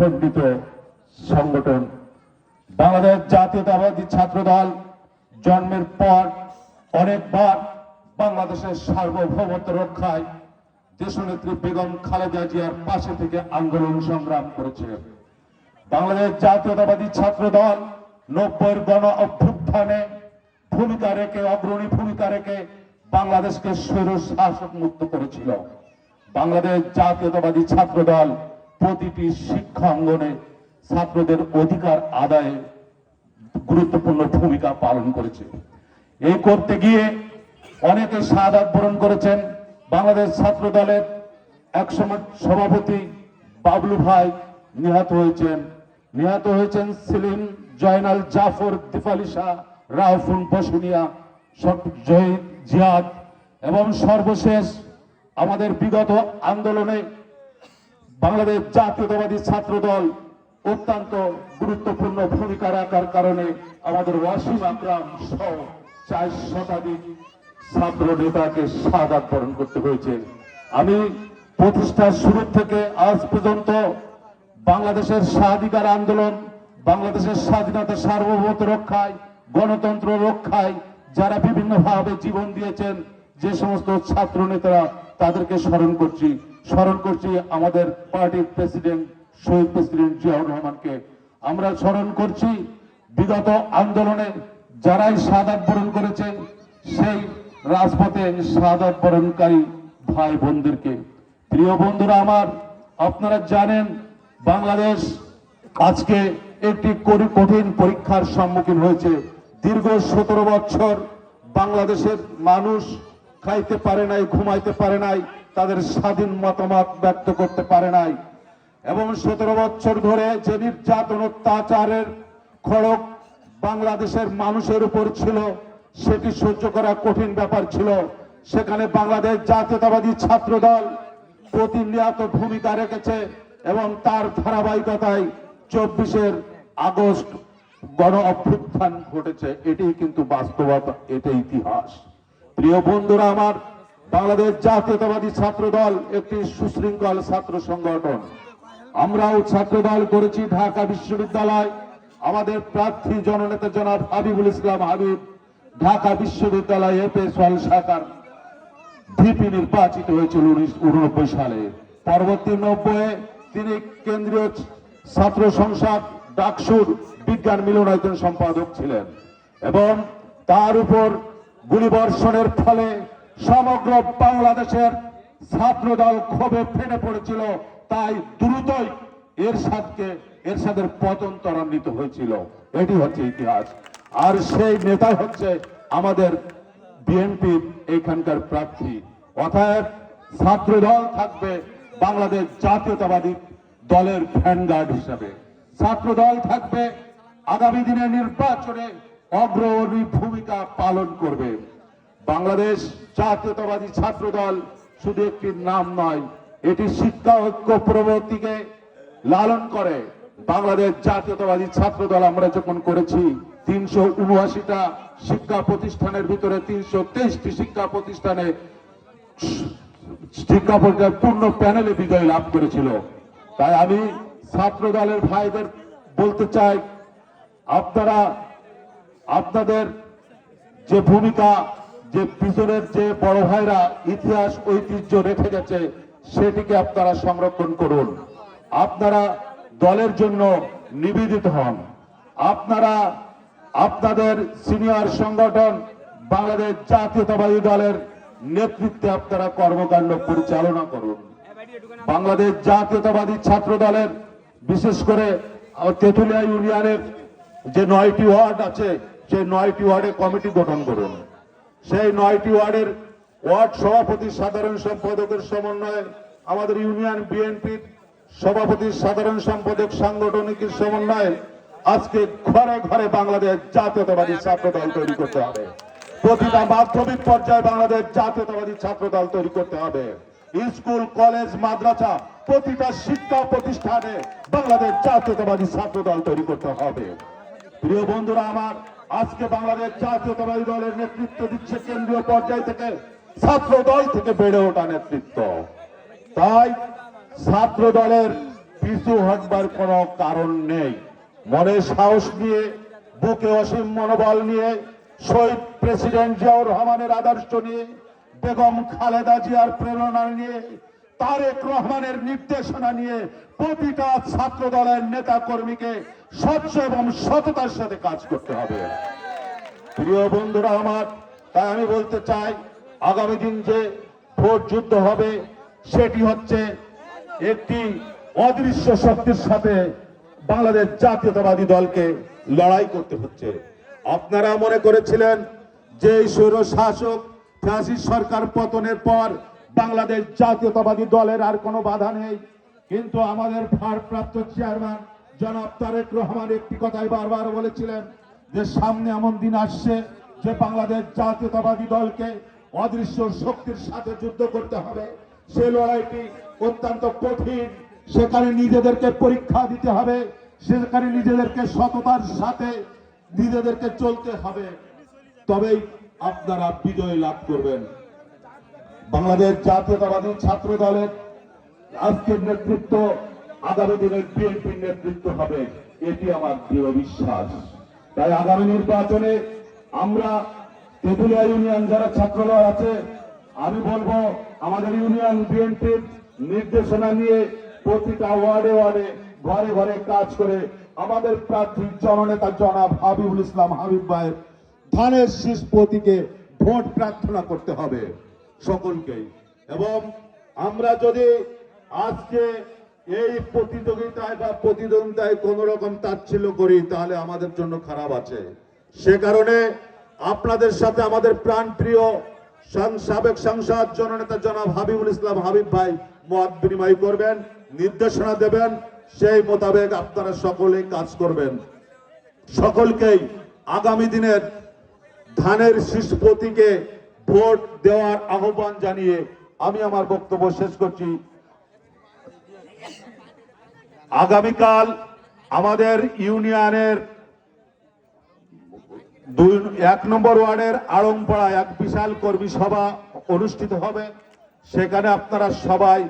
খণ্ডিত সংগঠন। বাংলাদেশ জাতীয়তাবাদী ছাত্র দল জন্মের পর অনেকবার বাংলাদেশের সার্বভৌমত্ব রক্ষায় দেশনেত্রী বেগম খালেদা জিয়ার পাশে থেকে আন্দোলন সংগ্রাম করেছে। বাংলাদেশ জাতীয়তাবাদী ছাত্র দল নব্বইয়ের গণ অভ্যুত্থানে ভূমিকা রেখে, অগ্রণী ভূমিকা রেখে বাংলাদেশকে স্বৈর শাসক মুক্ত করেছিল। বাংলাদেশ জাতীয়তাবাদী ছাত্র দল প্রতিটি শিক্ষা অঙ্গনে ছাত্রদের অধিকার আদায়ে গুরুত্বপূর্ণ ভূমিকা পালন করেছে। এই করতে গিয়ে অনেকে সাদাত বরণ করেছেন। বাংলাদেশ ছাত্র দলের একসময় সভাপতি বাবলু ভাই নিহত হয়েছেন। নিহত হয়েছেন সেলিম জয়নাল জাফর দিফালি শাহ বসুনিয়া জহিদ জিয়াদ এবং সর্বশেষ আমাদের বিগত আন্দোলনে বাংলাদেশ জাতীয়তাবাদী ছাত্র দল অত্যন্ত গুরুত্বপূর্ণ ভূমিকা রাখার কারণে আমাদের ওয়াসিম আকরাম সহ চার শতাধিক ছাত্র নেতাকে সাদাত বরণ করতে হয়েছে। আমি প্রতিষ্ঠার শুরু থেকে আজ পর্যন্ত বাংলাদেশের স্বাধিকার আন্দোলন, বাংলাদেশের স্বাধীনতা সার্বভৌমত্ব রক্ষায়, গণতন্ত্র রক্ষায় যারা বিভিন্নভাবে জীবন দিয়েছেন, যে সমস্ত ছাত্র নেতারা তাদেরকে স্মরণ করছি। স্মরণ করছি আমাদের পার্টির প্রেসিডেন্ট শহীদ প্রেসিডেন্ট জিয়াউর রহমানকে। আমরা স্মরণ করছি বিগত আন্দোলনে যারাই সাদাত বরণ করেছে সেই রাজপথে সাদাত বরণকারী ভাই বোনদেরকে। প্রিয় বন্ধুরা আমার, আপনারা জানেন বাংলাদেশ আজকে একটি কঠিন পরীক্ষার সম্মুখীন হয়েছে। দীর্ঘ সতেরো বছর বাংলাদেশের মানুষ খাইতে পারে নাই, ঘুমাইতে পারে নাই, তাদের স্বাধীন মতামত ব্যক্ত করতে পারে নাই। এবং সতেরো বছর ধরে যে নির্যাতন অত্যাচারের খড়ক বাংলাদেশের মানুষের উপর ছিল, সেটি সহ্য করা কঠিন ব্যাপার ছিল। সেখানে বাংলাদেশ জাতীয়তাবাদী ছাত্র দল প্রতিনিয়ত ভূমিকা রেখেছে এবং তার ধারাবাহিকতায় চব্বিশের আগস্ট গণ অভ্যুত্থান ঘটেছে। এটি কিন্তু বাস্তবতা এটা ইতিহাস। প্রিয় বন্ধুরা আমার বাংলাদেশ জাতীয়তাবাদী ছাত্র দল একটি সুশৃঙ্খল ছাত্র সংগঠন। আমরাও ছাত্র দল করেছি ঢাকা বিশ্ববিদ্যালয়। আমাদের প্রার্থী জননেতা জনাব হাবিবুল ইসলাম হাবিব ঢাকা বিশ্ববিদ্যালয় এপেসওয়াল শাখার ভিপি নির্বাচিত হয়েছিল উনিশ উননব্বই সালে। পরবর্তী নব্বই তিনি কেন্দ্রীয় ছাত্র সংসদ ডাকসুর বিজ্ঞান মিলনায়তন সম্পাদক ছিলেন এবং তার উপর গুলিবর্ষণের ফলে সমগ্র বাংলাদেশের ছাত্রদল ক্ষোভে ফেটে পড়েছিল, তাই দ্রুতই এর সাথে এর সাথে পতন ত্বরান্বিত হয়েছিল। এটি হচ্ছে ইতিহাস। আর সেই নেতা হচ্ছে আমাদের বিএনপির এখানকার প্রার্থী। অর্থাৎ ছাত্র দল থাকবে বাংলাদেশ জাতীয়তাবাদী দলের ভ্যানগার্ড হিসাবে। ছাত্র দল থাকবে আগামী দিনের নির্বাচনে অগ্রণী ভূমিকা পালন করবে। বাংলাদেশ জাতীয়তাবাদী ছাত্র দল শুধু একটি নাম নয়, এটি শিক্ষা ঐক্য প্রবর্তীকে লালন করে। বাংলাদেশ জাতীয়তাবাদী ছাত্র দল আমরা যখন করেছি, তিনশো উনআশিটা শিক্ষা প্রতিষ্ঠানের ভিতরে তিনশো তেইশটি শিক্ষা প্রতিষ্ঠানে শিক্ষা পরীক্ষার পূর্ণ প্যানেলে বিজয় লাভ করেছিল। তাই আমি ছাত্র দলের ভাইদের বলতে চাই, আপনারা আপনাদের যে ভূমিকা, যে পিছনের যে বড় ভাইরা ইতিহাস, ঐতিহ্য রেখে গেছে, সেটিকে আপনারা সংরক্ষণ করুন। আপনারা দলের জন্য নিবেদিত হন। আপনারা আপনাদের সিনিয়র সংগঠন বাংলাদেশ জাতীয়তাবাদী দলের নেতৃত্বে আপনারা কর্মকাণ্ড পরিচালনা করুন। বাংলাদেশ জাতীয়তাবাদী ছাত্র দলের, বিশেষ করে তেঁতুলিয়া ইউনিয়নের যে নয়টি ওয়ার্ড আছে সেই নয়টি ওয়ার্ডে কমিটি গঠন করুন। সেই নয়টি ওয়ার্ডের ওয়ার্ড সভাপতি সাধারণ সম্পাদকের সমন্বয়ে আমাদের ইউনিয়ন বিএনপির সভাপতি সাধারণ সম্পাদক সাংগঠনিকের সমন্বয়ে আজকে ঘরে ঘরে বাংলাদেশ জাতীয়তাবাদী ছাত্র দল তৈরি করতে হবে। প্রতিটা মাধ্যমিক পর্যায়ে বাংলাদেশ জাতীয়তাবাদী ছাত্র দল তৈরি করতে হবে। স্কুল, কলেজ, মাদ্রাসা প্রতিটা শিক্ষা প্রতিষ্ঠানে বাংলাদেশ জাতীয়তাবাদী ছাত্র দল তৈরি করতে হবে। প্রিয় বন্ধুরা আমার আজকে বাংলাদেশ জাতীয়তাবাদী দলের নেতৃত্ব দিচ্ছে কেন্দ্রীয় পর্যায় থেকে। ছাত্র দল থেকে বেড়ে ওঠা নেতৃত্ব। তাই ছাত্র দলের পিছু হটবার কোনো কারণ নেই। মনে সাহস নিয়ে, বুকে অসীম মনোবল নিয়ে, শহীদ প্রেসিডেন্ট জিয়াউর রহমানের আদর্শ নিয়ে, বেগম খালেদা জিয়ার প্রেরণা নিয়ে তারেক রহমানের নির্দেশনা নিয়ে প্রতিটা ছাত্র দলের নেতা কর্মীকে স্বচ্ছ এবং সততার সাথে কাজ করতে হবে। প্রিয় বন্ধুরা আমার, তাই আমি বলতে চাই, আগামী দিন যে ভোট যুদ্ধ হবে, সেটি হচ্ছে একটি অদৃশ্য শক্তির সাথে বাংলাদেশ জাতীয়তাবাদী দলকে লড়াই করতে হচ্ছে। আপনারা মনে করেছিলেন যে স্বৈর শাসক ফ্যাসিস্ট সরকার পতনের পর বাংলাদেশ জাতীয়তাবাদী দলের আর কোনো বাধা নেই। কিন্তু আমাদের ভারপ্রাপ্ত চেয়ারম্যান জনাব তারেক রহমান একটি কথাই বারবার বলেছিলেন যে সামনে এমন দিন আসছে যে বাংলাদেশ জাতীয়তাবাদী দলকে অদৃশ্য শক্তির সাথে যুদ্ধ করতে হবে। সে লড়াইটি অত্যন্ত কঠিন। সেখানে নিজেদেরকে পরীক্ষা দিতে হবে। সেখানে নিজেদেরকে সততার সাথে নিজেদেরকে চলতে হবে। তবেই আপনারা বিজয় লাভ করবেন। বাংলাদেশ জাতীয়তাবাদী ছাত্র দলের আজকের নেতৃত্ব আগামী দিনের বিএনপির নেতৃত্ব হবে, এটি আমার দৃঢ় বিশ্বাস। তাই আগামী নির্বাচনে আমরা তেঁতুলিয়া ইউনিয়ন যারা ছাত্রদল আছে, আমি বলব আমাদের ইউনিয়ন বিএনপির নির্দেশনা নিয়ে প্রতিটা ওয়ার্ডে ওয়ার্ডে, ঘরে ঘরে কাজ করে আমাদের প্রার্থী জননেতা জনাব হাবিবুল ইসলাম হাবিব ভাইয়ের ধানের শীষ প্রতীকে ভোট প্রার্থনা করতে হবে। সকলকেই এবং আমরা যদি আজকে এই প্রতিযোগিতায় বা প্রতিদ্বন্দ্বিতায় কোন রকম তাচ্ছিল্য করি, তাহলে আমাদের জন্য খারাপ আছে। সে কারণে আপনাদের সাথে আমাদের প্রাণপ্রিয় সাং- সাবেক সাংসদ, জননেতা জনাব হাবিবুল ইসলাম হাবিব ভাই মত বিনিময় করবেন, নির্দেশনা দেবেন, সেই মোতাবেক আপনারা সকলেই কাজ করবেন। সকলকেই আগামী দিনের ধানের শীষ প্রতীকে ভোট দেওয়ার আহ্বান জানিয়ে আমি আমার বক্তব্য শেষ করছি। আগামীকাল আমাদের ইউনিয়নের দুই, এক নম্বর ওয়ার্ডের আড়ংপাড়ায় এক বিশাল কর্মী সভা অনুষ্ঠিত হবে। সেখানে আপনারা সবাই